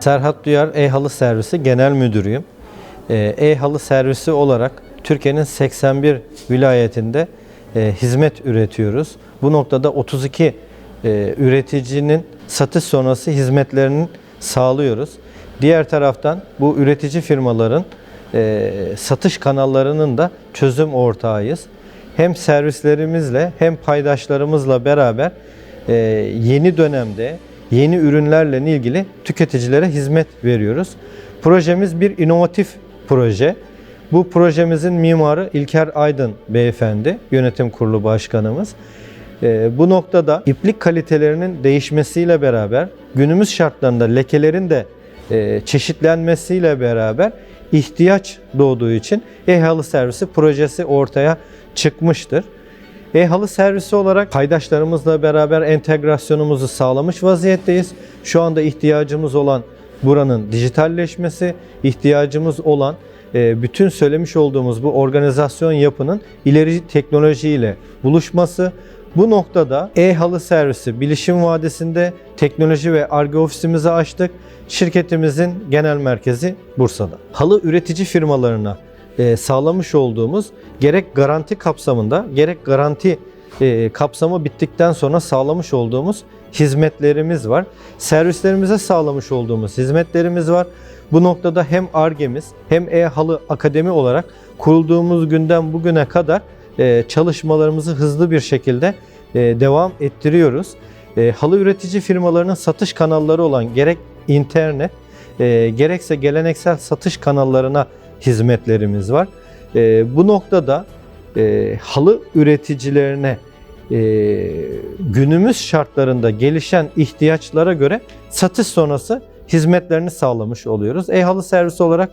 Serhat Duyar E-Halı Servisi Genel Müdürüyüm. Ee, E-Halı Servisi olarak Türkiye'nin 81 vilayetinde e, hizmet üretiyoruz. Bu noktada 32 e, üreticinin satış sonrası hizmetlerini sağlıyoruz. Diğer taraftan bu üretici firmaların e, satış kanallarının da çözüm ortağıyız. Hem servislerimizle hem paydaşlarımızla beraber e, yeni dönemde yeni ürünlerle ilgili tüketicilere hizmet veriyoruz. Projemiz bir inovatif proje. Bu projemizin mimarı İlker Aydın beyefendi, yönetim kurulu başkanımız. Ee, bu noktada iplik kalitelerinin değişmesiyle beraber günümüz şartlarında lekelerin de e, çeşitlenmesiyle beraber ihtiyaç doğduğu için e-halı servisi projesi ortaya çıkmıştır. E-halı servisi olarak paydaşlarımızla beraber entegrasyonumuzu sağlamış vaziyetteyiz. Şu anda ihtiyacımız olan buranın dijitalleşmesi, ihtiyacımız olan e, bütün söylemiş olduğumuz bu organizasyon yapının ileri teknolojiyle buluşması. Bu noktada e-halı servisi Bilişim Vadisi'nde teknoloji ve arge ofisimizi açtık. Şirketimizin genel merkezi Bursa'da. Halı üretici firmalarına sağlamış olduğumuz gerek garanti kapsamında gerek garanti e, kapsamı bittikten sonra sağlamış olduğumuz hizmetlerimiz var. Servislerimize sağlamış olduğumuz hizmetlerimiz var. Bu noktada hem ARGE'miz hem E-Halı Akademi olarak kurulduğumuz günden bugüne kadar e, çalışmalarımızı hızlı bir şekilde e, devam ettiriyoruz. E, halı üretici firmalarının satış kanalları olan gerek internet e, gerekse geleneksel satış kanallarına hizmetlerimiz var. E, bu noktada e, halı üreticilerine e, günümüz şartlarında gelişen ihtiyaçlara göre satış sonrası hizmetlerini sağlamış oluyoruz. E-halı servisi olarak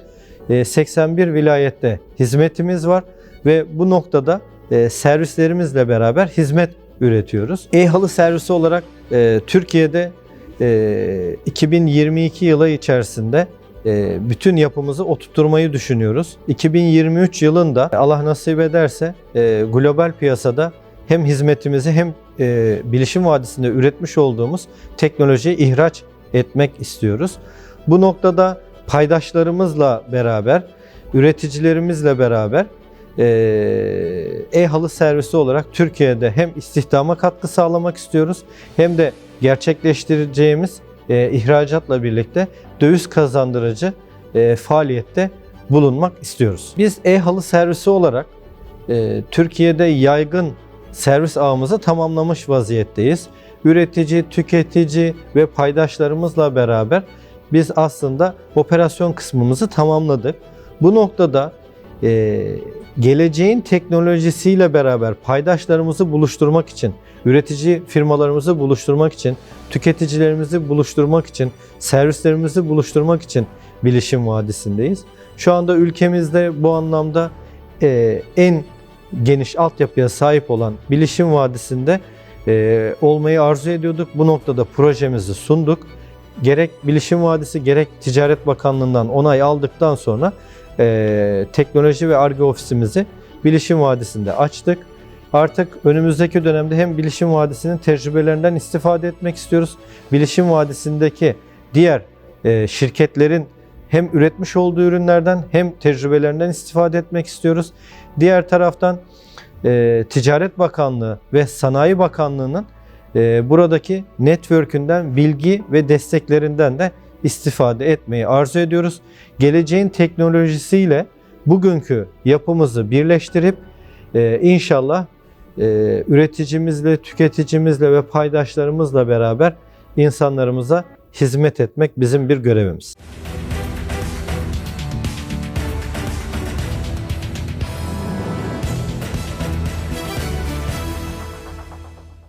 e, 81 vilayette hizmetimiz var ve bu noktada e, servislerimizle beraber hizmet üretiyoruz. E-halı servisi olarak e, Türkiye'de e, 2022 yılı içerisinde bütün yapımızı oturtturmayı düşünüyoruz. 2023 yılında Allah nasip ederse e, global piyasada hem hizmetimizi hem e, Bilişim Vadisi'nde üretmiş olduğumuz teknolojiyi ihraç etmek istiyoruz. Bu noktada paydaşlarımızla beraber, üreticilerimizle beraber e, e-halı servisi olarak Türkiye'de hem istihdama katkı sağlamak istiyoruz hem de gerçekleştireceğimiz e, ihracatla birlikte döviz kazandırıcı e, faaliyette bulunmak istiyoruz. Biz e-halı servisi olarak e, Türkiye'de yaygın servis ağımızı tamamlamış vaziyetteyiz. Üretici, tüketici ve paydaşlarımızla beraber biz aslında operasyon kısmımızı tamamladık. Bu noktada e, geleceğin teknolojisiyle beraber paydaşlarımızı buluşturmak için, üretici firmalarımızı buluşturmak için, tüketicilerimizi buluşturmak için, servislerimizi buluşturmak için Bilişim Vadisi'ndeyiz. Şu anda ülkemizde bu anlamda e, en geniş altyapıya sahip olan Bilişim Vadisi'nde e, olmayı arzu ediyorduk. Bu noktada projemizi sunduk. Gerek Bilişim Vadisi gerek Ticaret Bakanlığı'ndan onay aldıktan sonra e, teknoloji ve ARGE ofisimizi Bilişim Vadisi'nde açtık. Artık önümüzdeki dönemde hem Bilişim Vadisi'nin tecrübelerinden istifade etmek istiyoruz. Bilişim Vadisi'ndeki diğer e, şirketlerin hem üretmiş olduğu ürünlerden hem tecrübelerinden istifade etmek istiyoruz. Diğer taraftan e, Ticaret Bakanlığı ve Sanayi Bakanlığı'nın e, buradaki network'ünden, bilgi ve desteklerinden de istifade etmeyi arzu ediyoruz. Geleceğin teknolojisiyle bugünkü yapımızı birleştirip e, inşallah e, üreticimizle, tüketicimizle ve paydaşlarımızla beraber insanlarımıza hizmet etmek bizim bir görevimiz.